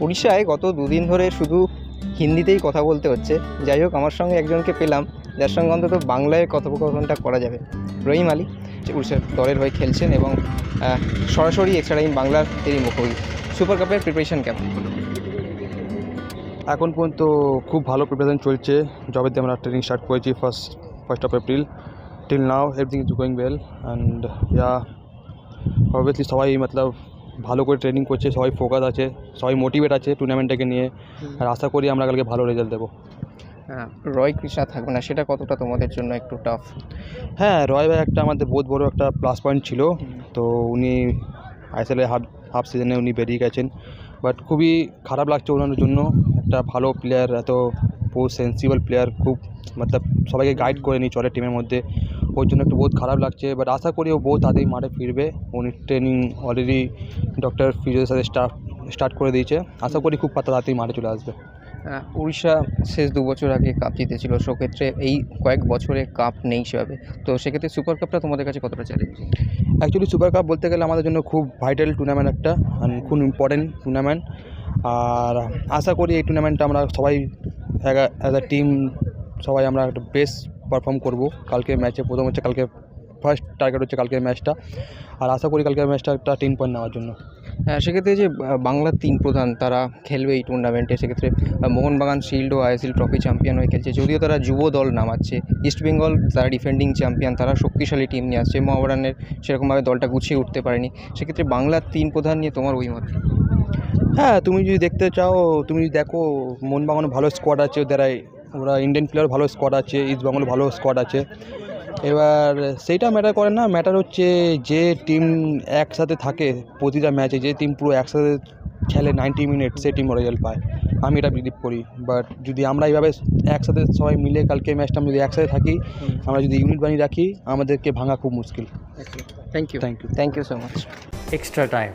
উড়িষ্যায় গত দুদিন ধরে শুধু হিন্দিতেই কথা বলতে হচ্ছে। যাই হোক, আমার সঙ্গে একজনকে পেলাম, যার সঙ্গে অন্তত বাংলায় কথোপকথনটা করা যাবে। রহিম আলী উড়িষ্যার দলের হয়ে খেলছেন এবং সরাসরি এছাড়া বাংলার তিনি মুখোমুখি। সুপার কাপের প্রিপারেশন কেমন? এখন পর্যন্ত খুব ভালো প্রিপারেশন চলছে। যবে আমরা ট্রেনিং স্টার্ট করেছি first first of April till now everything is going well and yeah obviously সবাই মতলব ভালো করে ট্রেনিং করছে সবাই ফোকাস আছে সবাই মোটিভেট আছে টুর্নামেন্টটাকে নিয়ে। আর আশা করি আমরা কালকে ভালো রেজাল্ট দেবো। আহ, রয় কৃষ্ণা থাকবে না সেটা কতটা তোমাদের জন্য একটু টাফ হ্যাঁ রয় ভাই একটা আমাদের বহুত বড় একটা প্লাস পয়েন্ট ছিল। তো উনি আইএসএলে হাফ হাফ সিজনে উনি বেরিয়ে গেছেন। বাট খুবই খারাপ লাগছে ওনার জন্য। একটা ভালো প্লেয়ার এত বহু সেন্সিবল প্লেয়ার খুব মতলব সবাইকে গাইড করে নিই চলে টিমের মধ্যে। ওর জন্য একটু বহুত খারাপ লাগছে বাট আশা করি ও বহুত তাড়াতাড়ি মাঠে ফিরবে। উনি ট্রেনিং অলরেডি ডক্টর ফিজিওর সাথে স্টার্ট স্টার্ট করে দিয়েছে। আশা করি খুব তাড়াতাড়ি মাঠে চলে আসবে। আহ, উড়িষ্যা শেষ দু বছর আগে কাপ জিতেছিল সেক্ষেত্রে এই কয়েক বছরে কাপ নেই সেভাবে। তো সেক্ষেত্রে সুপার কাপটা তোমাদের কাছে কতটা চ্যালেঞ্জিং অ্যাকচুয়ালি সুপার কাপ বলতে গেলে আমাদের জন্য খুব ভাইটাল টুর্নামেন্ট একটা খুব ইম্পর্টেন্ট টুর্নামেন্ট আর আশা করি এই টুর্নামেন্টটা আমরা সবাই অ্যাজ আ টিম সবাই আমরা একটা বেস্ট পারফর্ম করব। কালকে ম্যাচে প্রথম হচ্ছে কালকে ফার্স্ট টার্গেট হচ্ছে কালকের ম্যাচটা আর আশা করি কালকের ম্যাচটা একটা টিম পয়েন্ট নেওয়ার জন্য। হ্যাঁ সেক্ষেত্রে যে বাংলার তিন প্রধান তারা খেলবে এই টুর্নামেন্টে সেক্ষেত্রে মোহনবাগান শিল্ড ও আইএসএল ট্রফি চ্যাম্পিয়ন হয়ে খেলছে। যদিও তারা যুব দল নামাচ্ছে ইস্ট বেঙ্গল তারা ডিফেন্ডিং চ্যাম্পিয়ন তারা শক্তিশালী টিম নিয়ে আসছে। মোহামেডানের সেরকমভাবে দলটা গুছিয়ে উঠতে পারেনি। সেক্ষেত্রে বাংলার তিন প্রধান নিয়ে তোমার ওই মত হ্যাঁ তুমি যদি দেখতে চাও তুমি যদি দেখো মোহনবাগানও ভালো স্কোয়াড আছে এই- ওরা ইন্ডিয়ান প্লেয়ার ভালো স্কোয়াড আছে ইস্ট বেঙ্গল ভালো স্কোয়াড আছে। এবার সেইটা ম্যাটার করে না ম্যাটার হচ্ছে যে টিম একসাথে থাকে প্রতিটা ম্যাচে যে টিম পুরো একসাথে খেলে নাইনটি মিনিট সেই টিম রেজাল্ট পায়। আমি এটা বিলিভ করি। বাট যদি আমরা এইভাবে একসাথে সবাই মিলে কালকে ম্যাচটা আমরা যদি একসাথে থাকি আমরা যদি ইউনিট বানিয়ে রাখি আমাদেরকে ভাঙা খুব মুশকিল। Thank you thank you thank you so much extra time.